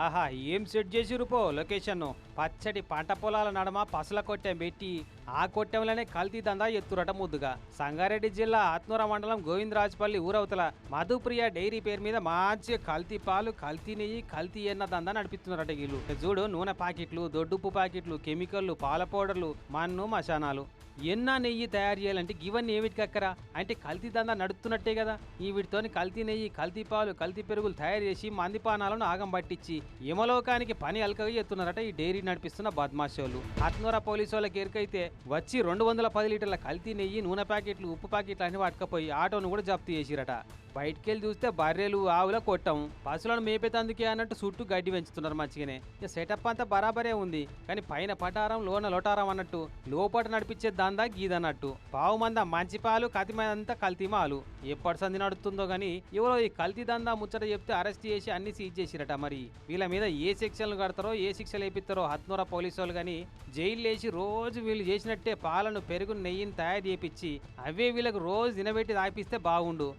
ఆహా ఏం సెట్ చేసిరు పో లొకేషన్ పచ్చడి పంట పొలాల నడమ పసల కొట్టెం పెట్టి ఆ కొట్టెంలోనే కల్తీ దందా ఎత్తురట ముద్దుగా. సంగారెడ్డి జిల్లా ఆత్మూర మండలం గోవిందరాజపల్లి ఊరవతల మధుప్రియ డైరీ పేరు మీద మంచి కల్తీ పాలు కల్తీ నెయ్యి కల్తీ ఎన్న దందా నడిపిస్తున్నారట వీళ్ళు. చూడు నూనె ప్యాకెట్లు దొడ్డుప్పు ప్యాకెట్లు కెమికల్లు పాల పౌడర్లు మన్ను మశానాలు. ఎన్నా నెయ్యి తయారు చేయాలంటే ఇవన్నీ ఏమిటికి అక్కరా? అంటే కల్తీ దందా నడుస్తున్నట్టే కదా. ఈ వీటితోని కల్తీ నెయ్యి కల్తీ పాలు కల్తీ పెరుగులు తయారు చేసి మందిపానాలను ఆగం పట్టించి యమలోకానికి పని అల్కగా ఎత్తున్నారట ఈ డైరీ నడిపిస్తున్న బద్మాషోళ్ళు ఆత్మూర పోలీసు వాళ్ళకి ఎరుకైతే వచ్చి రెండు వందల పది లీటర్ల కల్తీ నెయ్యి నూనె ప్యాకెట్లు ఉప్పు ప్యాకెట్లు అన్ని పట్టుకపోయి ఆటోను కూడా జప్తు చేసిరట. బయటికి వెళ్ళి చూస్తే బర్రెలు ఆవుల కొట్టం. పశువులను మేపేతందుకే అన్నట్టు చుట్టూ గడ్డి పెంచుతున్నారు మంచిగానే. ఇక సెటప్ అంతా బరాబరే ఉంది. కానీ పైన పటారం లోన లోటారం అన్నట్టు లోపట నడిపించే దందా గీదన్నట్టు పావు మంద మంచి పాలు కతిమంతా కల్తీ మాలు. ఎప్పటి సంది నడుతుందో గాని ఎవరో ఈ కల్తీ దందా ముచ్చట చెప్తే అరెస్ట్ చేసి అన్ని సీజ్ చేసిరట మరి. వీళ్ళ మీద ఏ శిక్షలు కడతారో ఏ శిక్షలు వేపిస్తారో హత్నూర పోలీసు వాళ్ళు కానీ జైలు వేసి రోజు వీళ్ళు చేసినట్టే పాలను పెరుగు నెయ్యిని తయారు చేపించి అవే వీళ్ళకు రోజు తినబెట్టి తాపిస్తే బాగుండు.